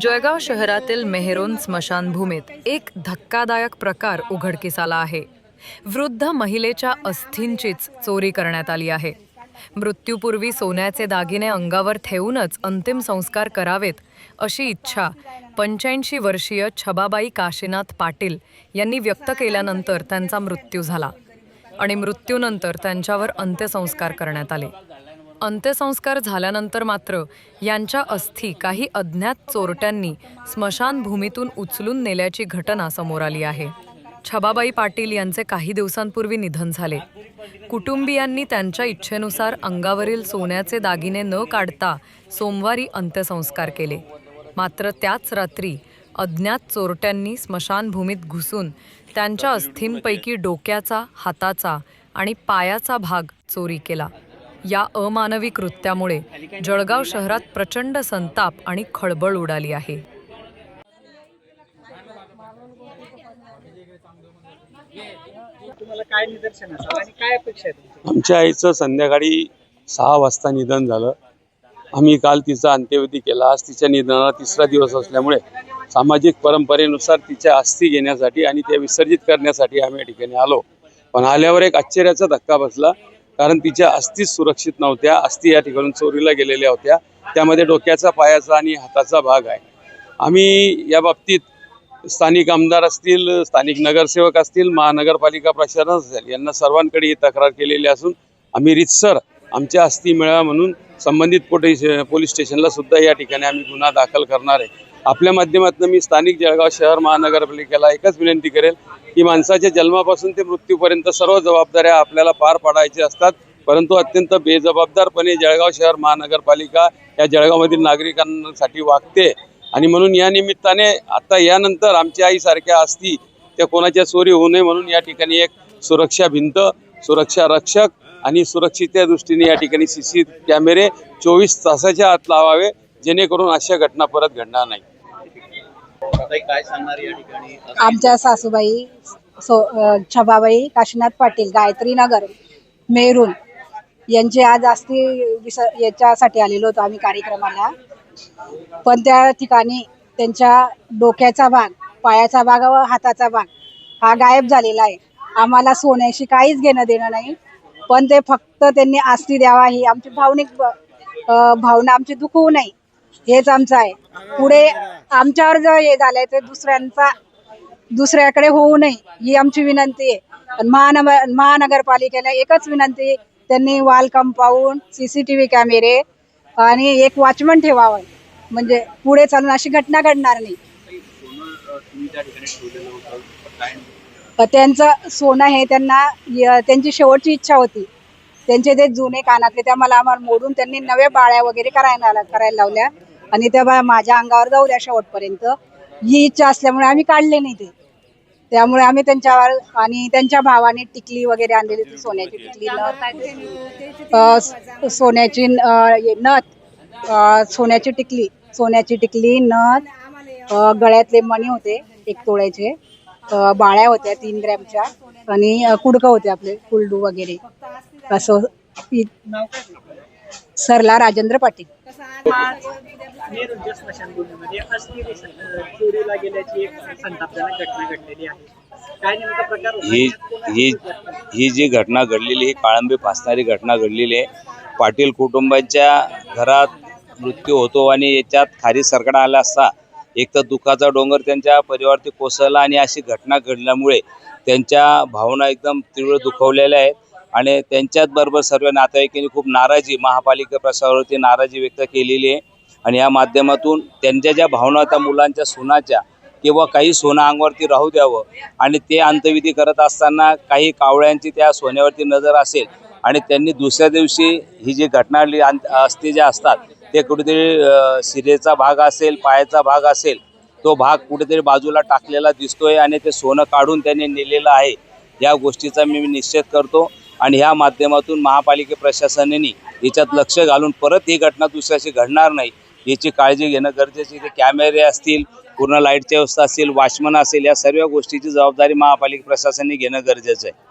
जळगाव शहरातील मेहरोन स्मशानभूमीत एक धक्कादायक प्रकार उघडकीस आला आहे. वृद्ध महिलेच्या अस्थींचीच चोरी करण्यात आली आहे. मृत्यूपूर्वी सोन्याचे दागिने अंगावर ठेवूनच अंतिम संस्कार करावेत अशी इच्छा पंच्याऐंशी वर्षीय छबाबाई काशीनाथ पाटील यांनी व्यक्त केल्यानंतर त्यांचा मृत्यू झाला आणि मृत्यूनंतर त्यांच्यावर अंत्यसंस्कार करण्यात आले. अंत्यसंस्कार झाल्यानंतर मात्र यांच्या अस्थी काही अज्ञात चोरट्यांनी स्मशानभूमीतून उचलून नेल्याची घटना समोर आली आहे. छबाबाई पाटील यांचे काही दिवसांपूर्वी निधन झाले. कुटुंबियांनी त्यांच्या इच्छेनुसार अंगावरील सोन्याचे दागिने न काढता सोमवारी अंत्यसंस्कार केले. मात्र त्याच रात्री अज्ञात चोरट्यांनी स्मशानभूमीत घुसून त्यांच्या अस्थींपैकी डोक्याचा हाताचा आणि पायाचा भाग चोरी केला. या अमानवी कृत्यामुळे जळगाव शहरात प्रचंड संताप आणि खळबळ उडाली आहे. तुम्हाला काय निदर्शन? असावं आणि काय अपेक्षा आहे तुमची? आमच्या आईचं संध्याकाळी सहा वाजता निधन झालं. आम्ही काल तिचा अंत्यविधी केला. आज तिच्या निधनाला तिसरा दिवस असल्यामुळे सामाजिक परंपरेनुसार तिच्या अस्थी घेण्यासाठी आणि त्या विसर्जित करण्यासाठी आम्ही या ठिकाणी आलो. पण आल्यावर एक आश्चर्याचा धक्का बसला. कारण तिच्या अस्थी सुरक्षित नव्हत्या अस्थी या ठिकाणून चोरीला गेलेल्या होत्या. त्यामध्ये डोक्याचा पायाचा आणि हाताचा भाग आहे. आम्ही या बाबतीत स्थानिक आमदार असतील स्थानिक नगरसेवक असतील महानगरपालिका प्रशासन असेल यांना सर्वांकडे ही तक्रार केलेली असून आम्ही रितसर आमच्या अस्थी मिळावा म्हणून संबंधित पोटे पोलीस स्टेशनला सुद्धा या ठिकाणी आम्ही गुन्हा दाखल करणार आहे. आपल्या माध्यमातून मी स्थानिक जळगाव शहर महानगरपालिकेला एकच विनंती करेल की माणसाच्या जन्मापासून ते मृत्यूपर्यंत सर्व जबाबदाऱ्या आपल्याला पार पाडायच्या असतात. परंतु अत्यंत बेजबाबदारपणे जळगाव शहर महानगरपालिका या जळगावमधील नागरिकांसाठी वागते. आणि म्हणून या निमित्ताने आता यानंतर आमच्या आईसारख्या असती त्या कोणाच्या चोरी होऊ नये म्हणून या ठिकाणी एक सुरक्षा भिंत सुरक्षा रक्षक आणि सुरक्षितच्या दृष्टीने या ठिकाणी सी सी कॅमेरे चोवीस तासाच्या आत लावावे. जेणेकरून अशा घटना परत घडणार नाही. ताई काय सांगणार या ठिकाणी? आमच्या सासूबाई सो छबाबाई काशीनाथ पाटील गायत्री नगर मेरून यांचे आज अस्थि विस याच्यासाठी आलेलो होतो आम्ही कार्यक्रमाला. पण त्या ठिकाणी त्यांच्या डोक्याचा भाग पायाचा भाग व हाताचा भाग हा गायब झालेला आहे. आम्हाला सोन्याशी काहीच घेणं देणं नाही पण ते फक्त त्यांनी आस्ती द्यावा ही आमची भावनिक भावना आमची दुखवू नये. हेच आमचं आहे. पुढे आमच्यावर जर हे झालंय तर दुसऱ्यांचा दुसऱ्याकडे होऊ नये ही आमची विनंती आहे. पण महानगर महानगरपालिकेला एकच विनंती आहे, त्यांनी वाल कंपाऊंड सीसीटीव्ही कॅमेरे आणि एक वॉचमन ठेवावं. म्हणजे पुढे चालून अशी घटना घडणार नाही. त्यांचं सोनं हे त्यांना त्यांची शेवटची इच्छा होती. त्यांचे ते जुने कानातले त्या मला आम्हाला मोडून त्यांनी नव्या बाळ्या वगैरे करायला करायला लावल्या. आणि त्या बा- माझ्या अंगावर जाऊ द्या शेवटपर्यंत. ही इच्छा असल्यामुळे आम्ही काढले नाही ते. त्यामुळे आम्ही त्यांच्यावर आणि त्यांच्या भावाने टिकली वगैरे आणलेली होती सोन्याची टिकली नथ. सोन्याची नथ. सोन्याची टिकली. सोन्याची टिकली नथ. गळ्यातले मणी होते एक तोळ्याचे. बाळ्या होत्या तीन ग्रॅमच्या. आणि कुडकं होते आपले कुलडू वगैरे. असं इ- सरला राजेंद्र पाटील स्मशानभूमीमध्ये चोरीला गेल्याची एक संतापजनक घटना घडलेली आहे काय नेमका प्रकार होता? ही ही ही जी घटना घडलेली ही काळंबी फासणारी घटना घडलेली आहे पाटील कुटुंबाच्या घरात मृत्यू होतो आणि याच्यात खारी सरकडा आला असता एक तर दुःखाचा डोंगर त्यांच्या परिवारती कोसळला आणि अशी घटना घडल्यामुळे त्यांच्या भावना एकदम तीव्र दुखवलेल्या आहेत आणि त्यांच्याच बरोबर सर्व नातेवाईकांनी खूप नाराजी महापालिका प्रशासनावरती नाराजी व्यक्त केलेली आहे. आणि या माध्यमातून त्यांच्या ज्या भावना त्या मुलांच्या सुनाच्या किंवा काही सोनं अंगावरती राहू द्यावं आणि ते अंत्यविधी करत असताना काही कावळ्यांची त्या सोन्यावरती नजर असेल आणि त्यांनी दुसऱ्या दिवशी ही जी घटना असते अंत- ज्या असतात ते कुठेतरी सिरेचा शिरेचा भाग असेल पायाचा भाग असेल तो भाग कुठेतरी बाजूला टाकलेला दिसतोय आणि ते सोनं काढून त्यांनी नेलेलं आहे. या गोष्टीचा मी निश्चित करतो. आणि ह्या माध्यमातून महापालिके प्रशासनाने याच्यात लक्ष घालून परत ही घटना दुसऱ्याशी घडणार नाही याची काळजी घेणं गरजेचे ते कॅमेरे असतील पूर्ण लाईटची व्यवस्था असेल वॉचमन असेल या सर्व गोष्टीची जबाबदारी महापालिका प्रशासनाने घेणं गरजेचं आहे.